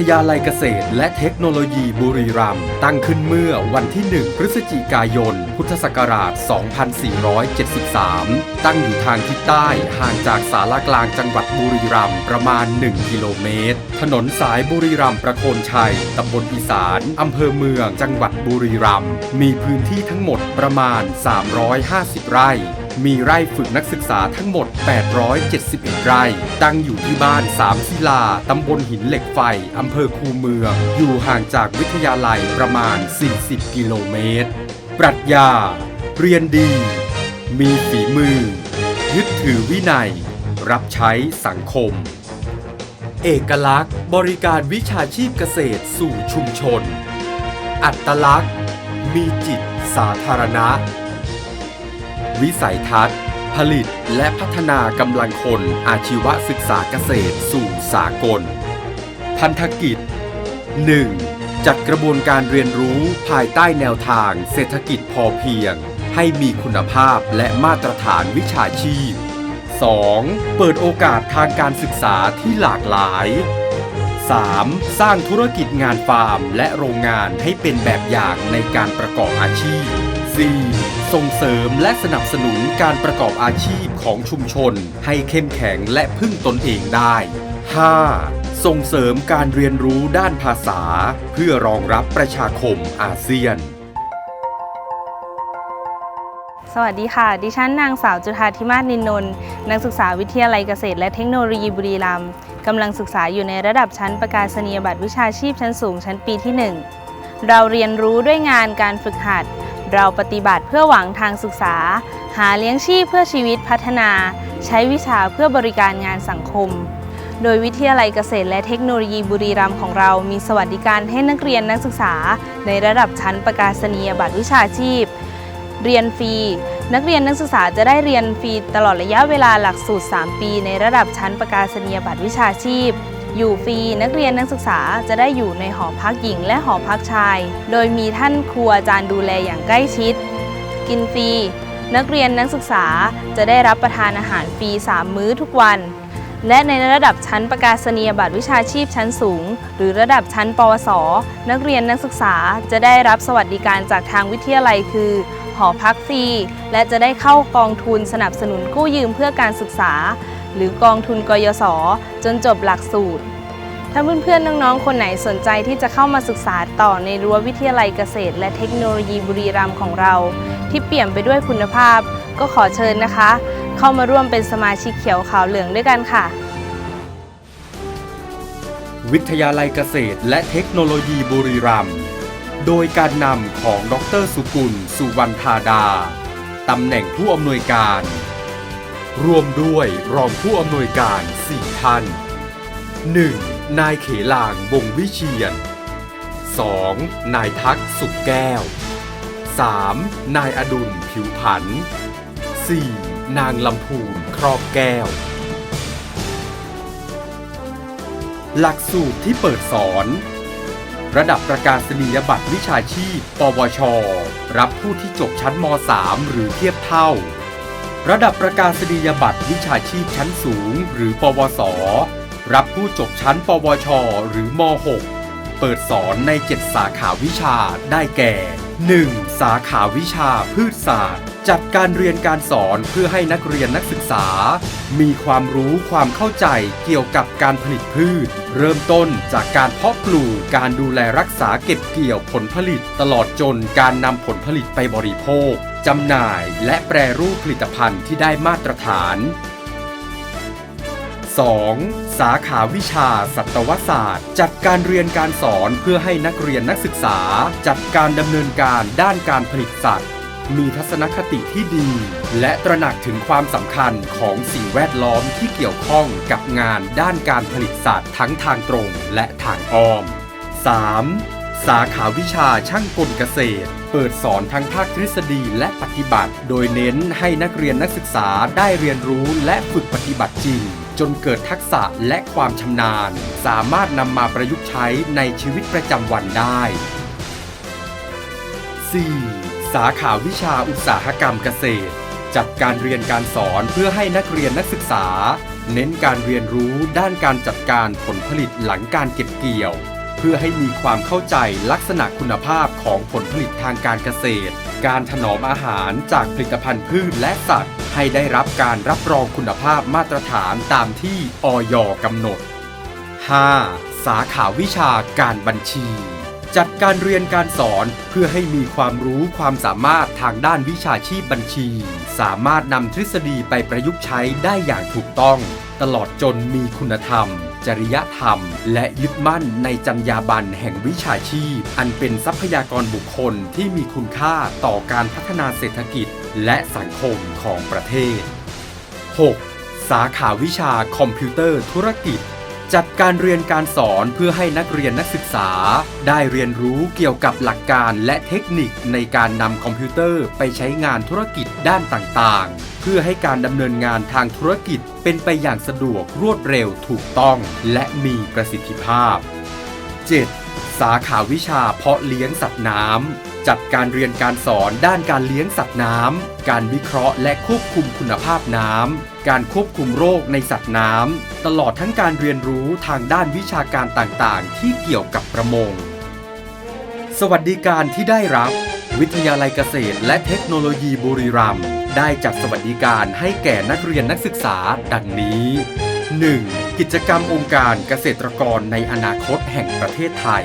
ทยาลัยเกษตร และเทคโนโลยีบุรีรัมย์ตั้งขึ้นเมื่อวันที่ 1 พฤศจิกายน พุทธศักราช 2473 ตั้งอยู่ทางทิศใต้ห่างจากสารากลางจังหวัดบุรีรัมย์ประมาณ 1 กิโลเมตร ถนนสายบุรีรัมย์ประโคนชัยตำบลอีสานอำเภอเมือง จังหวัดบุรีรัมย์มีพื้นที่ทั้งหมดประมาณ 350 ไร่ มีไร่ฝึกนักศึกษาทั้งหมด 871 ไร่ ตั้งอยู่ที่บ้านสามศิลา ตำบลหินเหล็กไฟ อำเภอคูเมือง อยู่ห่างจากวิทยาลัยประมาณ 40 กิโลเมตร ปรัชญา เรียนดี มีฝีมือ ยึดถือวินัย รับใช้สังคม เอกลักษณ์ บริการวิชาชีพเกษตรสู่ชุมชน อัตลักษณ์ มีจิตสาธารณะ วิสัยทัศน์ ผลิตและพัฒนากำลังคนอาชีวศึกษาเกษตรสู่สากล พันธกิจ 1. จัดกระบวนการเรียนรู้ภายใต้แนวทางเศรษฐกิจพอเพียง ให้มีคุณภาพและมาตรฐานวิชาชีพ 2. เปิดโอกาสทางการศึกษาที่หลากหลาย 3. สร้างธุรกิจงานฟาร์มและโรงงานให้เป็นแบบอย่างในการประกอบอาชีพ 4. ส่งเสริมและสนับสนุนการประกอบอาชีพของชุมชน ให้เข้มแข็งและพึ่งตนเองได้ 5. ส่งเสริมการเรียนรู้ด้านภาษา เพื่อรองรับประชาคมอาเซียน สวัสดีค่ะ ดิฉันนางสาวจุธาธิมาศนินนนท์นักศึกษาวิทยาลัยเกษตร และเทคโนโลยีบุรีรัมย์กำลังศึกษาอยู่ในระดับชั้นประกาศนียบัตรวิชาชีพชั้นสูงชั้นปีที่ 1 เราเรียนรู้ด้วยงานการฝึกหัด เราปฏิบัติเพื่อหวังทางศึกษา หาเลี้ยงชีพเพื่อชีวิตพัฒนา ใช้วิชาเพื่อบริการงานสังคม โดยวิทยาลัยเกษตรและเทคโนโลยีบุรีรัมย์ของเรามีสวัสดิการให้นักเรียนนักศึกษา ในระดับชั้นประกาศนียบัตรวิชาชีพ เรียนฟรี นักเรียนนักศึกษาจะได้เรียนฟรีตลอดระยะเวลาหลักสูตร 3 ปี ในระดับชั้นประกาศนียบัตรวิชาชีพ อยู่ฟรีนักเรียนนักศึกษาจะได้อยู่ในหอพักหญิงและหอพักชาย โดยมีท่านครูอาจารย์ดูแลอย่างใกล้ชิด กินฟรี นักเรียนนักศึกษาจะได้รับประทานอาหารฟรี 3 มื้อทุกวัน และในระดับชั้นประกาศนียบัตรวิชาชีพชั้นสูง หรือระดับชั้น ปวส นักเรียนนักศึกษาจะได้รับสวัสดิการจากทางวิทยาลัยคือหอพักฟรี และจะได้เข้ากองทุนสนับสนุนกู้ยืมเพื่อการศึกษา หรือกองทุนกยศจนจบหลักสูตร ถ้าเพื่อนๆน้องๆ คนไหนสนใจที่จะเข้ามาศึกษาต่อในรั้ววิทยาลัยเกษตร และเทคโนโลยีบุรีรัมย์ของเรา ที่เปี่ยมไปด้วยคุณภาพ ก็ขอเชิญนะคะ เข้ามาร่วมเป็นสมาชิกเขียวขาวเหลืองด้วยกันค่ะ วิทยาลัยเกษตร และเทคโนโลยีบุรีรัมย์โดยการนำของดรสุกุล สุวรรณธาดา ตำแหน่งผู้อำนวยการ รวมด้วยรองผู้อำนวยการ 4 ท่าน 1. นายเขลางวงวิเชียน 2. นายทักษ์สุขแก้ว 3. นายอดุลผิวผัน 4. นางลำพูนครอบแก้ว หลักสูตรที่เปิดสอน ระดับประกาศนียบัตรวิชาชีพ ปวช รับผู้ที่จบชั้นม .3 หรือเทียบเท่า ระดับประกาศนียบัตรวิชาชีพชั้นสูง หรือ ปวส รับผู้จบชั้น ปวช หรือม .6 เปิดสอนใน 7 สาขาวิชาได้แก่ 1. สาขาวิชาพืชศาสตร์ จัดการเรียนการสอนเพื่อให้นักเรียนนักศึกษา มีความรู้ความเข้าใจเกี่ยวกับการผลิตพืช เริ่มต้นจากการเพาะปลูกการดูแลรักษาเก็บเกี่ยวผลผลิต ตลอดจนการนำผลผลิตไปบริโภคจำหน่ายและแปรรูปผลิตภัณฑ์ที่ได้มาตรฐาน 2. สาขาวิชาสัตวศาสตร์ จัดการเรียนการสอนเพื่อให้นักเรียนนักศึกษา จัดการดำเนินการด้านการผลิตสัตว์ มีทัศนคติที่ดี และตระหนักถึงความสำคัญของสิ่งแวดล้อมที่เกี่ยวข้องกับงานด้านการผลิตสัตว์ทั้งทางตรงและทางอ้อม 3. สาขาวิชาช่างกลเกษตร เปิดสอนทั้งภาคทฤษฎีและปฏิบัติ โดยเน้นให้นักเรียนนักศึกษาได้เรียนรู้และฝึกปฏิบัติจริง จนเกิดทักษะและความชำนาญ สามารถนำมาประยุกต์ใช้ในชีวิตประจำวันได้ 4. สาขาวิชาอุตสาหกรรมเกษตร จัดการเรียนการสอนเพื่อให้นักเรียนนักศึกษา เน้นการเรียนรู้ด้านการจัดการผลผลิตหลังการเก็บเกี่ยว เพื่อให้มีความเข้าใจลักษณะคุณภาพของผลผลิตทางการเกษตร การถนอมอาหารจากผลิตภัณฑ์พืชและสัตว์ ให้ได้รับการรับรองคุณภาพมาตรฐานตามที่ออย กำหนด 5. สาขาวิชาการบัญชี จัดการเรียนการสอนเพื่อให้มีความรู้ความสามารถทางด้านวิชาชีพบัญชี สามารถนำทฤษฎีไปประยุกต์ใช้ได้อย่างถูกต้อง ตลอดจนมีคุณธรรม จริยธรรม และยึดมั่นในจรรยาบรรณแห่งวิชาชีพ อันเป็นทรัพยากรบุคคลที่มีคุณค่าต่อการพัฒนาเศรษฐกิจและสังคมของประเทศ 6. สาขาวิชาคอมพิวเตอร์ธุรกิจ จัดการเรียนการสอนเพื่อให้นักเรียนนักศึกษา ได้เรียนรู้เกี่ยวกับหลักการและเทคนิคในการนำคอมพิวเตอร์ไปใช้งานธุรกิจด้านต่างๆ เพื่อให้การดำเนินงานทางธุรกิจเป็นไปอย่างสะดวกรวดเร็วถูกต้อง และมีประสิทธิภาพ 7. สาขาวิชาเพาะเลี้ยงสัตว์น้ำ จัดการเรียนการสอนด้านการเลี้ยงสัตว์น้ำ การวิเคราะห์และควบคุมคุณภาพน้ำ การควบคุมโรคในสัตว์น้ำ ตลอดทั้งการเรียนรู้ทางด้านวิชาการต่างๆ ที่เกี่ยวกับประมง สวัสดิการที่ได้รับ วิทยาลัยเกษตร และเทคโนโลยีบุรีรัมย์ได้จัดสวัสดิการให้แก่นักเรียนนักศึกษา ดังนี้ 1. กิจกรรมองค์การเกษตรกรในอนาคตแห่งประเทศไทย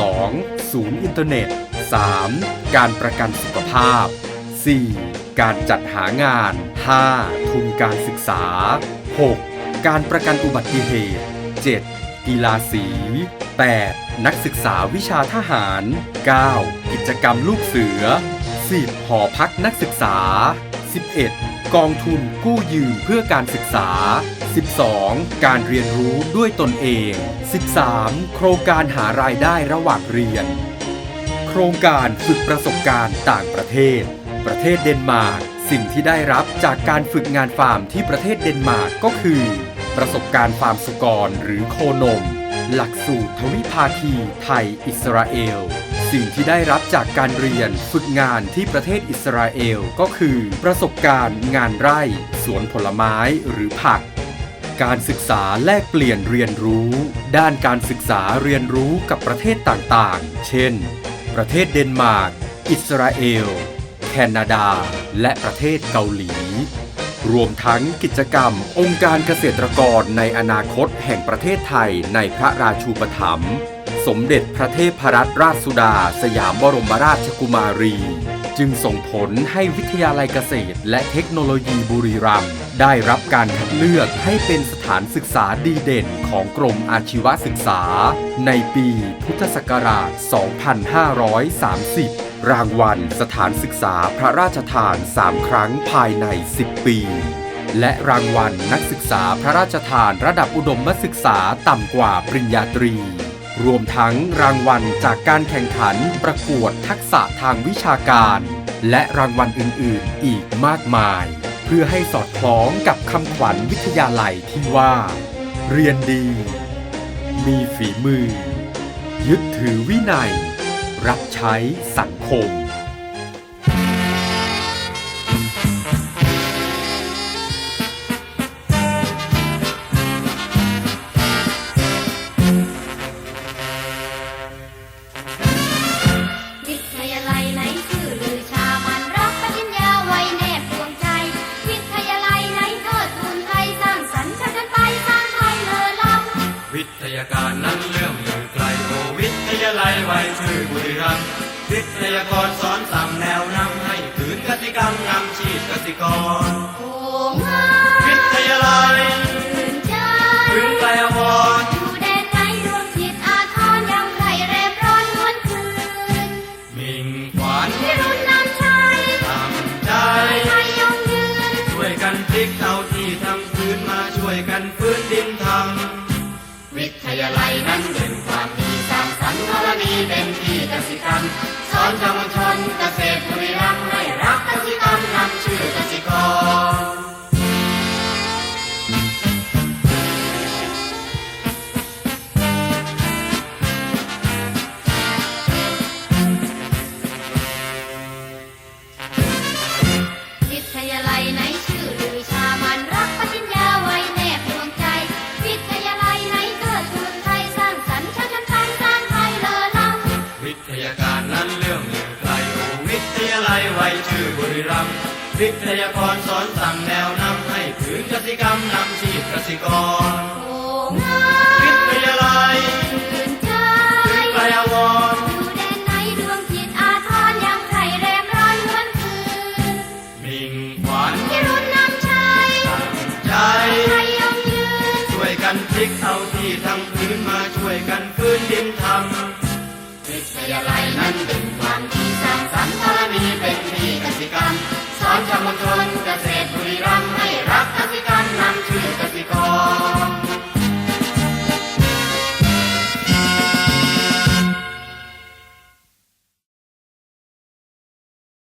2. ศูนย์อินเทอร์เน็ต 3. การประกันสุขภาพ 4. การจัดหางาน 5. ทุนการศึกษา 6. การประกันอุบัติเหตุ 7. กีฬาสี 8. นักศึกษาวิชาทหาร 9. กิจกรรมลูกเสือ 10. หอพักนักศึกษา 11. กองทุนกู้ยืมเพื่อการศึกษา 12. การเรียนรู้ด้วยตนเอง 13. โครงการหารายได้ระหว่างเรียน ครงการฝึกประสบการณ์ต่างประเทศ ประเทศเดนมาร์กสิ่งที่ได้รับจากการฝึกงานฟาร์มที่ประเทศเดนมาร์กก็คือ ประสบการณ์ฟาร์มสุกรหรือโคนม หลักสูตรทวิภาคีไทยอิสราเอล สิ่งที่ได้รับจากการเรียนฝึกงานที่ประเทศอิสราเอลก็คือ ประสบการณ์งานไร่ สวนผลไม้หรือผักการศึกษาแลกเปลี่ยนเรียนรู้ ด้านการศึกษาเรียนรู้กับประเทศต่างๆ เช่น ประเทศเดนมาร์ก อิสราเอล แคนาดา และประเทศเกาหลี รวมทั้งกิจกรรม องค์การเกษตรกรในอนาคตแห่งประเทศไทยในพระราชูปถัมภ์สมเด็จพระเทพรัตนราชสุดา สยามบรมราชกุมารี จึงส่งผลให้วิทยาลัยเกษตร และเทคโนโลยีบุรีรัมย์ได้รับการคัดเลือกให้เป็นสถานศึกษาดีเด่นของกรมอาชีวศึกษา ในปีพุทธศักราช 2530 รางวัลสถานศึกษาพระราชทาน 3 ครั้งภายใน 10 ปี และรางวัลนักศึกษาพระราชทานระดับอุดมศึกษาต่ำกว่าปริญญาตรีรวมทั้งรางวัลจากการแข่งขันประกวดทักษะทางวิชาการ และรางวัลอื่นๆ อีกมากมาย เพื่อให้สอดคล้องกับคำขวัญวิทยาลัยที่ว่า เรียนดี มีฝีมือ ยึดถือวินัย รับใช้สังคม วิ อนเยาวชนเกษตรบุรีรัม อนสั่งแนวนำให้ผืนกสิกรรมนำชีพกสิกรโอ้งาวิทยาลัยชื่นใจถึงไกลอาวรณ์อยู่แดนไหนดวงจิตอาทรยังใครแรมร้อนเหมือนคืนมิ่งขวัญที่รุ่นนำชัยตั้งใจใครยงยืนช่วยกันพลิกเอาที่ทำพื้นมาช่วยกันฟื้นดินทำวิทยาลัยนั้นเป็นความดีสร้างสรรค์ธามชมณฑลเกษตรบุรีรัมย์